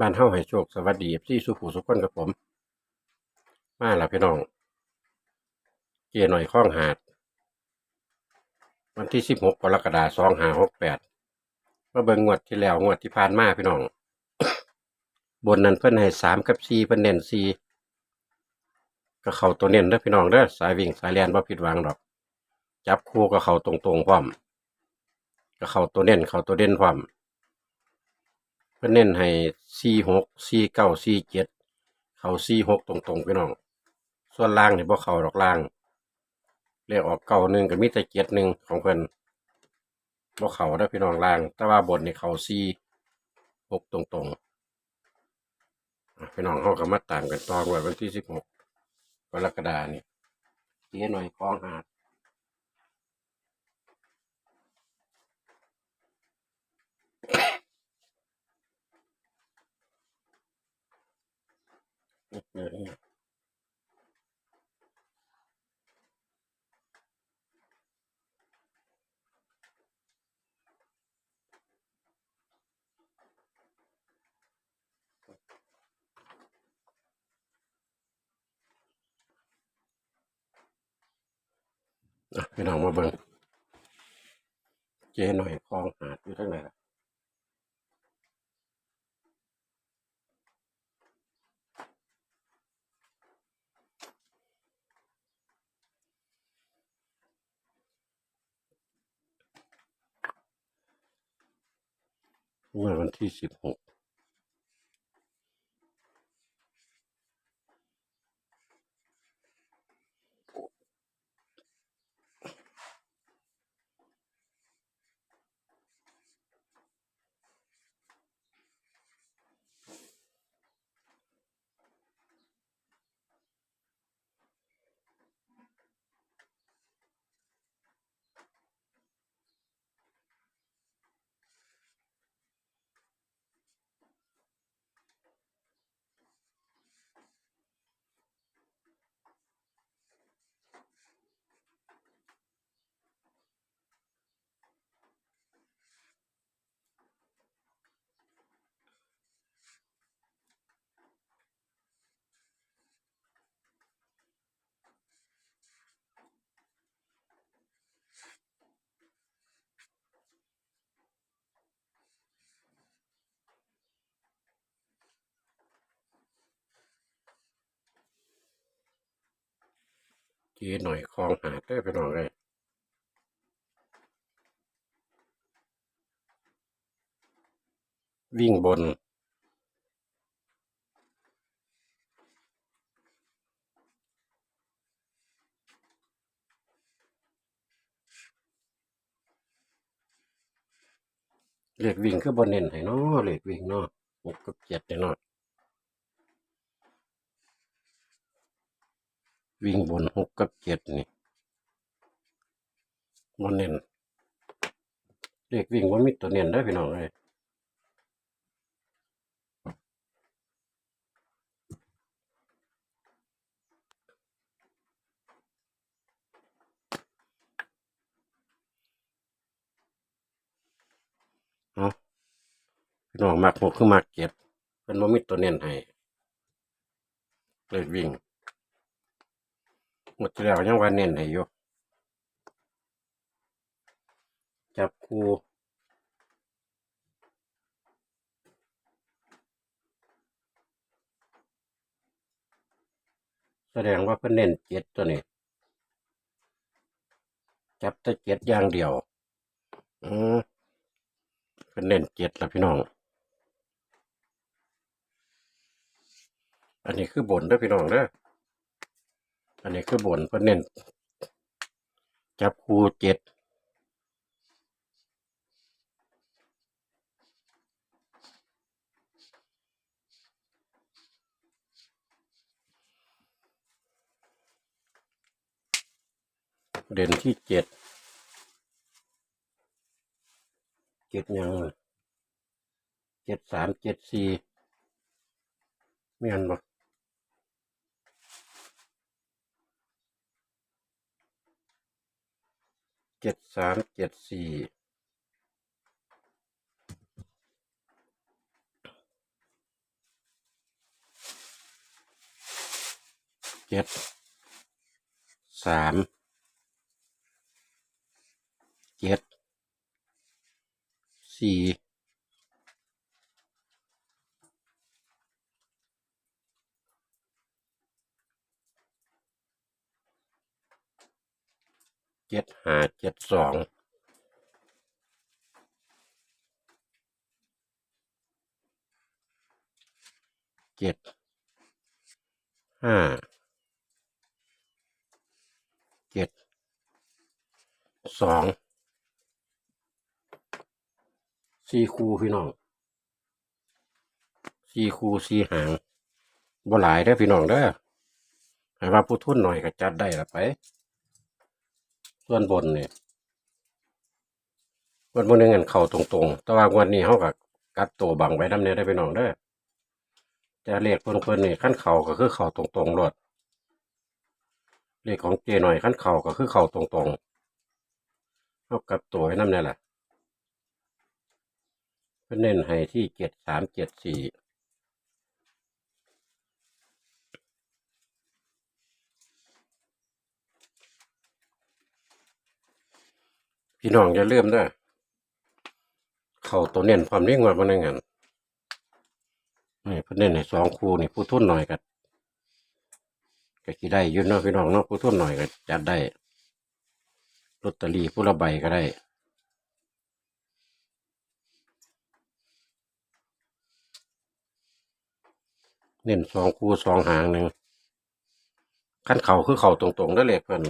บ้านเฮาให้โชคสวัสดีที่สุขุสุขคนกับผม มาแล้วพี่น้องเจหน่อยข้องหาด วันที่สิบหกกรกฎาคมสองห้าหกแปดมาเบิ่งงวดที่แล้วงวดที่ผ่านมาพี่น้อง บนนั้นเพิ่นให้สามกับสี่เพิ่นเน้นสี่ก็เข้าตัวเน้นเด้อพี่น้องเด้อสายวิ่งสายแลนบ่ผิดหวังดอก จับคู่ก็เข้าตรงๆพร้อมก็เข้าตัวเน้นเข้าตัวเด่นพร้อม เพิ่นเน้นให้สี่หกสี่เก้าสี่เจ็ดเข้าสี่หกตรงๆพี่น้อง ส่วนล่างนี่บ่เข้าดอกล่างเรียกออกเก้าหนึ่งก็มีต่เจ็ดหนึ่งของเพิ่นบ่เข้าเด้พี่น้องล่าง แต่ว่าบนนี่เข้าสี่หกตรงๆพี่น้องเฮาก็มาตามกันตองวดวันที่สิบหกกรกฎานี่เจ๊หน่อยคลองหาด เอออะ พี่น้องมาเบิ่งเจ๊หน่อยคลองหาดอยู่ทั้งไหนล่ะ Ouais, 26. กเจ๊หน่อยคลองหาดได้อพี่น้องเลยวิ่งบน เหลขวิ่งคือบนเน้นให้เนาะเลขวิ่งเนาะหกกับเจ็ดเนาะ วิ่งบนหกกับเจ็ดนี่บนเน้นเลขวิ่งว่ามีตัวเน้นได้พี่น้องเลยเนาะพี่น้องมักหกคือมักเจ็ดเป็นว่ามีตัวเน้นให้เลขวิ่ง หมดแล้วยังว่าเน้นให้อยู่จับคูแสดงว่าเพิ่นเน้นเจ็ดตัวนี้ จับแต่เจ็ดอย่างเดียว อืมเพิ่นเน้นเจ็ดละพี่น้องอันนี้คือบนด้อพี่น้องเด้อ อันนี้คือบนเพิ่นเน้นจับคู่เจ็ดเด่นที่เจ็ดเจ็ดยังเจ็ดสามเจ็ดสี่ไม่อันบ่เจ็ดสามเจ็ดสี่เจ็ดสามเจ็ดสี่ จ็ดห้าเจ็ดสองเจ็ดห้าเจ็ดสองสี่คูพี่น้องสี่คูสี่หางบ่หลายเด้พี่น้องเด้อให้ว่าผู้ทุนหน่อยก็จัดได้ละไป ส่วนบนเนี่ยวันบนนึงเงินเข่าตรงๆ แต่ว่างวันนี้เขากับกัดตัวบังไว้น้ำเนี่ยได้พี่น้องเด้อแต่เลขเพิ่นเพิ่นนี่ขั้นเข่าก็คือเข่าตรงๆรดเลขของเจหน่อยขั้นเข่าก็คือเข่าตรงๆเขากับตัวไว้น้ำเนี่ยแหละเพิ่นเน้นให้ที่เจ็ดสามเจ็ดสี่ พี่น้องอย่าลืมด้อเข่าตัวเน้นความเร่งว่ามันนั่งกันนี่เพิ่นเน้นให้สองคูนี่ผู้ทุนหน่อยก็ก็สิได้ยืนเนาะพี่น้องเนาะผู้ทุนหน่อยก็จัดได้ลอตเตอรี่ผู้ละใบก็ได้เน้นสองคู่สองหางหนึ่งขั้นเข่าคือเข่าตรงๆได้เลยเพิ่อง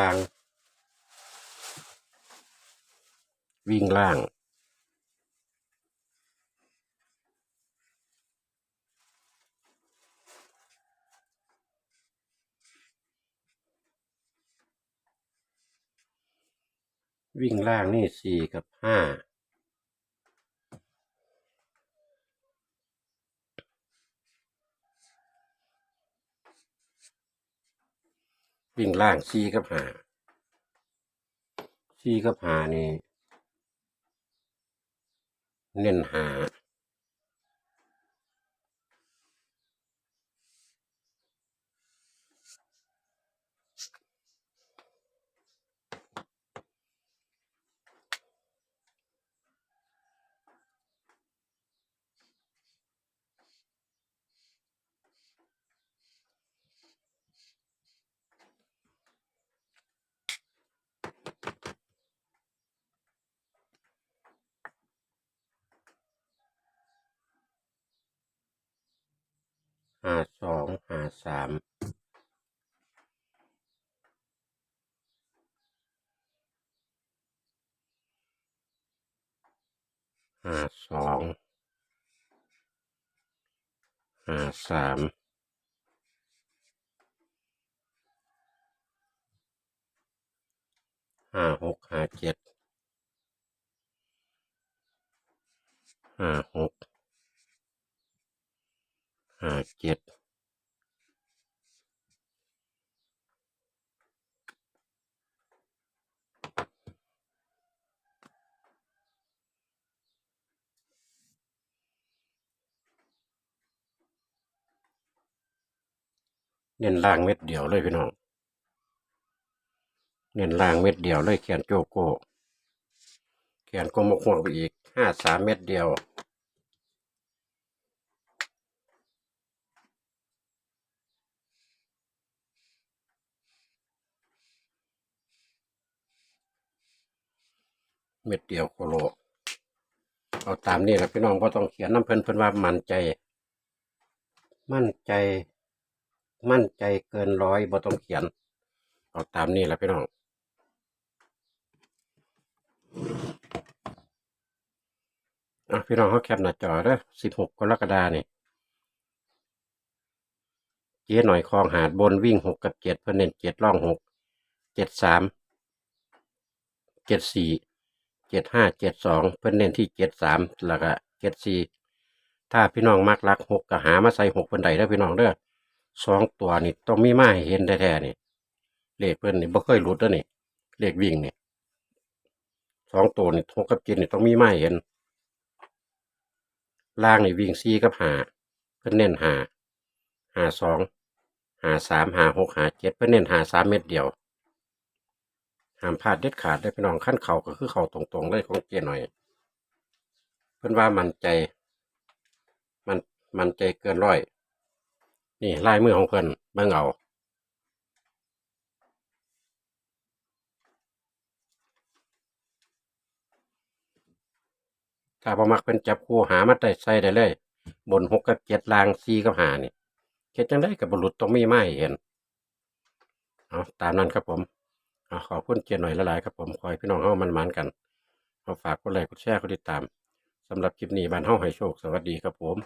ล่าง วิ่งล่าง วิ่งล่างนี่สี่กับห้า วิ่งล่างซีกับหาซีกับหานี่ เน้นหาสองห้า สามห้าสองห้าสามห้าหกห้าเจ็ดห้าหกห้าเจ็ด เน้นล่างเม็ดเดียวเลยพี่น้อง เน้นล่างเม็ดเดียวเลยแขนโจโก้แขนก็มกหัวไปอีกห้าสามเม็ดเดียวเม็ดเดียวโคโล เอาตามนี่แหละพี่น้องเพราะต้องเขียนน้ำเพลินเพลินว่ามั่นใจ มั่นใจ มั่นใจเกินร้อยบ่ต้องเขียน เอาตามนี่แหละพี่น้องอะพี่น้องเขาแคปหน้าจอเด้อสิบหกกรกฎานี่เจ๊หน่อยคลองหาดบนวิ่งหกกับเจ็ดเพื่อนเน้นเจ็ดล่องหกเจ็ดสามเจ็ดสี่เจ็ดห้าเจ็ดสองเพื่อนเน้นที่เจ็ดสามแล้วก็เจ็ดสี่ถ้าพี่น้องมักรักหกก็หามาใส่หกเพื่อนใดเด้อพี่น้องเด้อ สองตัวนี่ต้องมีมาให้เห็นแท้ๆนี่เลขเพื่อนนี่บ่เคยหลุดเด้อนี่เลขวิ่งนี่สองตัวนี่หกกับเจ็ดนี่ต้องมีไม้เห็น ล่างนี่วิ่งซีกับหาเพิ่นเน้นหาหาสองหาสามหาหกหาเจ็ดเพิ่นเน้นหาสามเม็ดเดียวห้ามพลาดเด็ดขาดได้พี่น้องขั้นเข่าก็คือเข่าตรงๆเลยของเจหน่อย เพิ่อนว่ามันใจ มันมันใจเกินร้อย นี่ลายมือของเพิ่นเบิ่งเอาถ้าบ่มักเป็นจับคู่หามาได้ใส่ได้เลย บนหกกับเจ็ดลางสี่กับหานี่เฮ็ดจังได้กับบรุษต้องมีไม้เห็นเอาตามนั้นครับผมเอาขอบคุณเกียร์หน่อยหลายครับผมขอให้พี่น้องเฮามันมันกันเอาฝากกดไลค์กดแชร์กดติดตามสำหรับคลิปนี้บ้านเฮาให้โชค สวัสดีครับผม